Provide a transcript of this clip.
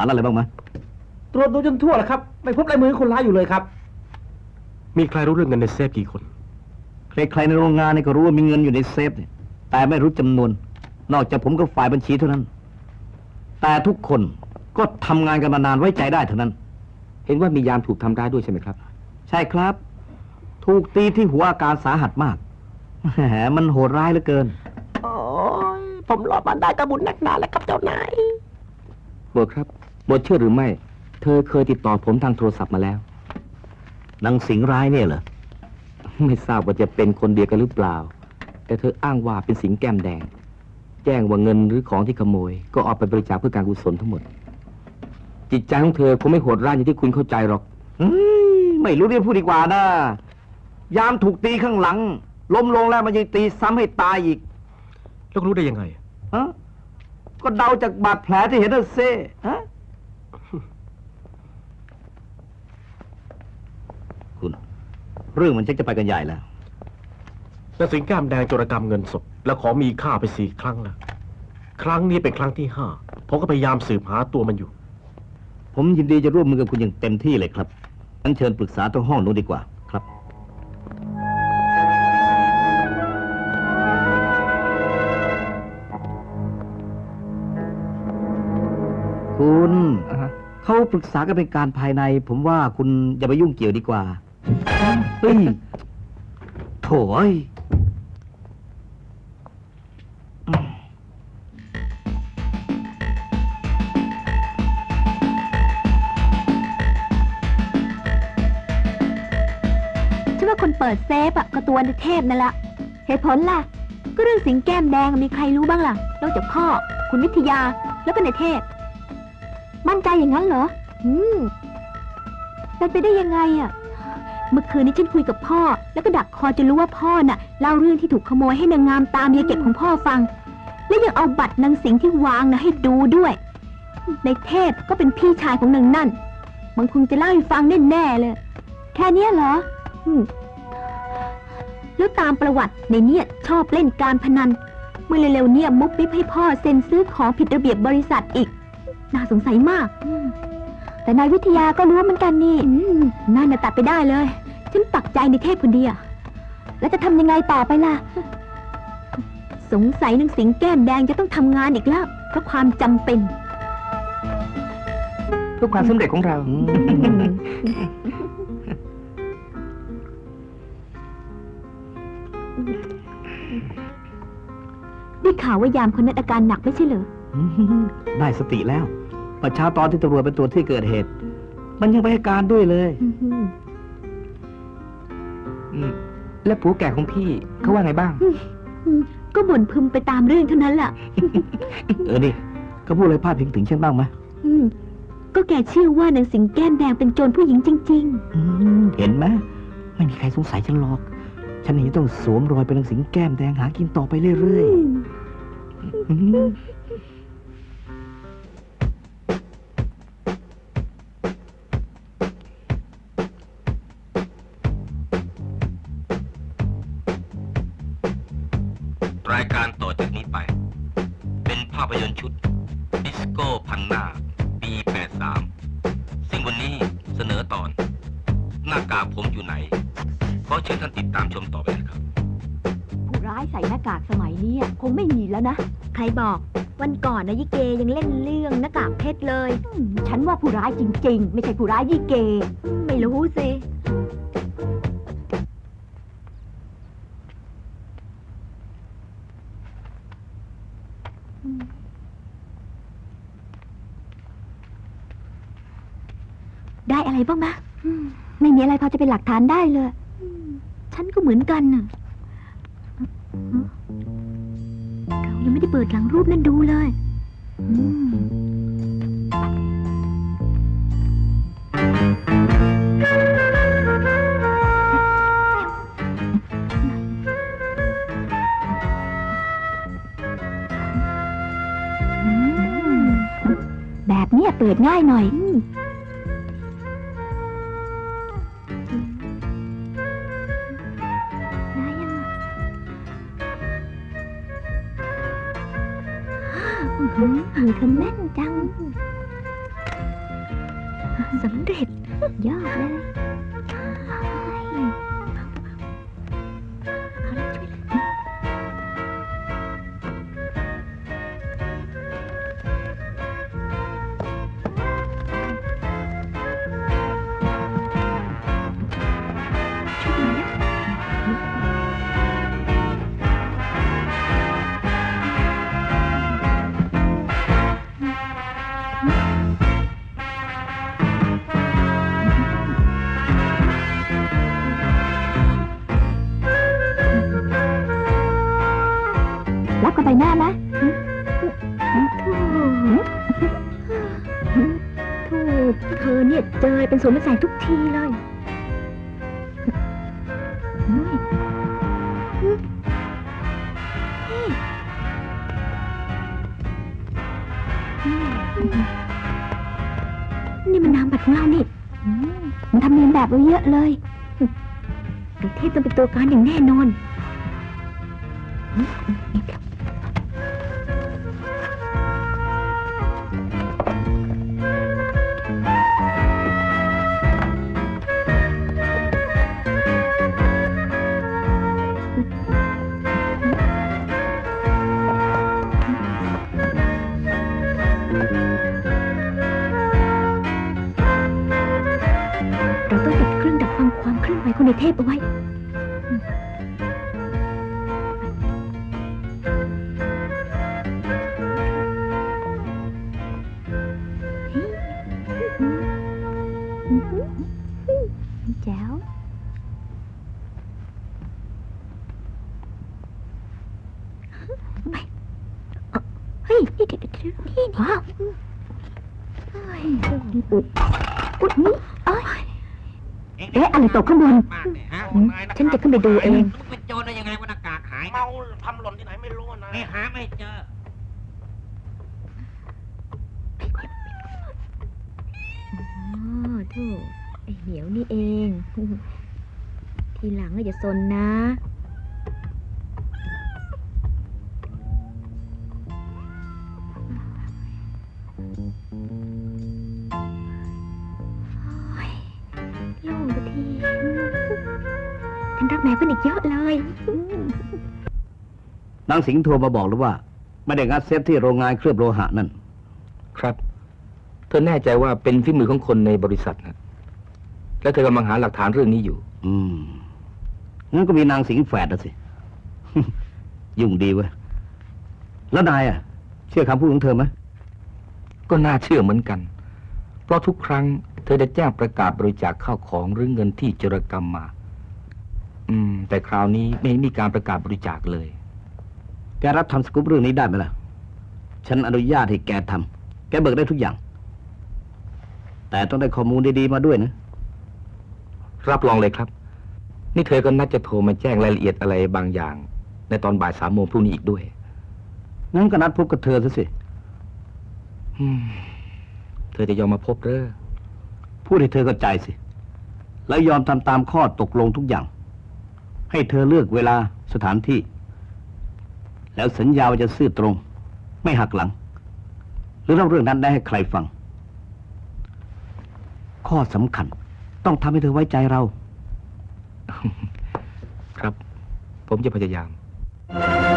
อะไรบ้างไหมตรวจดูจนทั่วแล้วครับ ไม่พบลายมือคนร้ายอยู่เลยครับ มีใครรู้เรื่องเงินในเซฟกี่คน ใครๆในโรงงานนี่ก็รู้ว่ามีเงินอยู่ในเซฟเนี่ยแต่ไม่รู้จำนวน นอกจากผมกับฝ่ายบัญชีเท่านั้น แต่ทุกคนก็ทำงานกันมานานไว้ใจได้เท่านั้น เห็นว่ามียามถูกทำร้ายด้วยใช่ไหมครับ ใช่ครับ ถูกตีที่หัวอาการสาหัสมากแหมมันโหดร้ายเหลือเกิน โอ้ยผมรอมาได้กระบุญนักหนาแล้วครับเจ้านายโบทครับโบทเชื่อหรือไม่ เธอเคยติดต่อผมทางโทรศัพท์มาแล้ว นางสิงร้ายเนี่ยเหรอ ไม่ทราบว่าจะเป็นคนเดียวกันหรือเปล่า แต่เธออ้างว่าเป็นสิงแก้มแดง แจ้งว่าเงินหรือของที่ขโมย ก็เอาไปบริจาคเพื่อการกุศลทั้งหมด จิตใจของเธอคงไม่โหดร้ายอย่างที่คุณเข้าใจหรอกเฮ้ยไม่รู้เรื่องพูดดีกว่านะ ยามถูกตีข้างหลัง ล้มลงแล้วมันยังตีซ้ำให้ตายอีกแล้วรู้ได้ยังไงฮะก็เดาจากบาดแผลที่เห็นน่ะเซ่ฮะ คุณ เรื่องมันชักจะไปกันใหญ่แล้วนางสิงแก้มแดงโจรกรรมเงินสด และของมีค่าไปสี่ครั้งแล้วครั้งนี้เป็นครั้งที่ห้าผมก็พยายามสืบหาตัวมันอยู่ ผมยินดีจะร่วมมือกับคุณอย่างเต็มที่เลยครับงั้นเชิญปรึกษาตรงห้องนู้นดีกว่าครับ คุณเขาปรึกษากันเป็นการภายใน ผมว่าคุณอย่าไปยุ่งเกี่ยวดีกว่า เฮ้ยโถ่เอ้ยฉันว่าคนเปิดเซฟอะก็ตัวในเทพนั่นละเหตุผลล่ะ ก็เรื่องสิงแก้มแดงมีใครรู้บ้างล่ะ นอกจากพ่อ คุณวิทยา แล้วก็ในเทพ มั่นใจอย่างนั้นเหรอ อืมเป็นไปได้ยังไงอะ เมื่อคืนนี้ฉันคุยกับพ่อ แล้วก็ดักคอจะรู้ว่าพ่อน่ะเล่าเรื่องที่ถูกขโมยให้นางงามตามเมียเก็บของพ่อฟัง และยังเอาบัตรนางสิงที่วางนะให้ดูด้วย ในเทพก็เป็นพี่ชายของนางนั่น มันคงจะเล่าให้ฟังแน่ๆเลย แค่เนี้ยเหรออืมแล้วตามประวัติในเนี่ยชอบเล่นการพนัน เมื่อเร็วๆเนี่ยมุกปิ๊บให้พ่อเซ็นซื้อของผิดระเบียบบริษัทอีก น่าสงสัยมาก แต่นายวิทยาก็รู้เหมือนกันนี่นั่นน่ะตัดไปได้เลย ฉันปักใจในเทพคนเดียวแล้วจะทำยังไงต่อไปล่ะ สงสัยนางสิงแก้มแดงจะต้องทำงานอีกแล้วเพราะความจำเป็นเพื่อความสำเร็จของเรา ได้ข่าวว่ายามคนนั้นอาการหนักไม่ใช่เหรออืมได้สติแล้ว ประชาตอนที่ตำรวจไปตรวจที่เกิดเหตุ มันยังไปให้การด้วยเลยและผัวแก่ของพี่เขาว่าไงบ้าง ก็บ่นพึมไปตามเรื่องเท่านั้นแหละเออนี่ก็พูดอะไรพลาดพิงถึงฉันบ้างไหมอืมก็แกเชื่อว่านางสิงแก้มแดงเป็นโจรผู้หญิงจริงอืมเห็นไหมไม่มีใครสงสัยฉันหรอก ฉันนี่ต้องสวมรอยเป็นนางสิงแก้มแดงหากินต่อไปๆเรื่อยอืมๆ รายการต่อจากนี้ไป เป็นภาพยนตร์ชุด ดิสโก้พันหน้า ปี 83 ซึ่งวันนี้เสนอตอน หน้ากากผมอยู่ไหน ขอเชิญท่านติดตามชมต่อไปนะครับ ผู้ร้ายใส่หน้ากากสมัยนี้คงไม่มีแล้วนะ ใครบอก วันก่อนนะยิเกยังเล่นเรื่องหน้ากากเพชรเลยฉันว่าผู้ร้ายจริง ๆ ไม่ใช่ผู้ร้ายยิเก ไม่รู้สิ ได้อะไรบ้างมะอืมไม่มีอะไรพอจะเป็นหลักฐานได้เลย ฉันก็เหมือนกันน่ะเรายังไม่ได้เปิดหลังรูปนั้นดูเลยแบบเนี้ยเปิดง่ายหน่อย 그것만 땅. 섬들, 여배. รับกับใบหน้านะทูเธอเนี่ยเจอเป็นสวนเป็นแสงทุกทีเลยอุ๊ยนี่มันน้ำบัตรของเรานี่มันทำเรียนแบบไว้เยอะเลยไอ้เทพต้องเป็นตัวการอย่างแน่นอน ในเทพเอาไว้ แจ๋วไปเอ่อเฮ้ย นี่เดี๋ยวเดี๋ยวเดี๋ยวนี่ว้าวเฮ้ยอุ๊ยอุ๊ยนี่เอ้ยเอ๊ะอะไรตกข้างบนอืมฉันจะขึ้นไปดูเอง มึงเป็นโจรได้ยังไงวะหน้ากากหายเมาทำหล่นที่ไหนไม่รู้นะ ไม่หาไม่เจอ อ๋อโถูกไอ้เหนียวนี่เอง ทีหลังก็อย่าซนนะ ฉันรักแมวขึ้นอีกเยอะเลยนางสิงห์โทรมาบอกหรือว่า ไม่ได้งัดเซฟที่โรงงานเคลือบโลหะนั่น ครับ เธอแน่ใจว่าเป็นฝีมือของคนในบริษัทนะและเธอกำลังหาหลักฐานเรื่องนี้อยู่ อืม งั้นก็มีนางสิงห์แฝดนะสิ ยุ่งดีเว้ย แล้วนายอะ เชื่อคำพูดของเธอไหมก็น่าเชื่อเหมือนกัน เพราะทุกครั้ง เธอจะแจ้งประกาศบริจาคข้าวของหรือเงินที่โจรกรรมมา อืม แต่คราวนี้ไม่มีการประกาศบริจาคเลย แกรับทำสกู๊ปเรื่องนี้ได้ไหมล่ะ ฉันอนุญาตให้แกทำแกเบิกได้ทุกอย่าง แต่ต้องได้ข้อมูลดีๆมาด้วยนะ รับรองเลยครับ นี่เธอก็นัดจะโทรมาแจ้งรายละเอียดอะไรบางอย่าง ในตอนบ่ายสามโมงพรุ่งนี้อีกด้วย งั้นก็นัดพบกับเธอซะสิ อืม เธอจะยอมมาพบเด้อพูดให้เธอเข้าใจสิ แล้วยอมทำตามข้อตกลงทุกอย่าง ให้เธอเลือกเวลาสถานที่ แล้วสัญญาว่าจะซื่อตรง ไม่หักหลัง หรือเล่าเรื่องนั้นได้ให้ใครฟัง ข้อสำคัญ ต้องทำให้เธอไว้ใจเรา ครับ ผมจะพยายามเ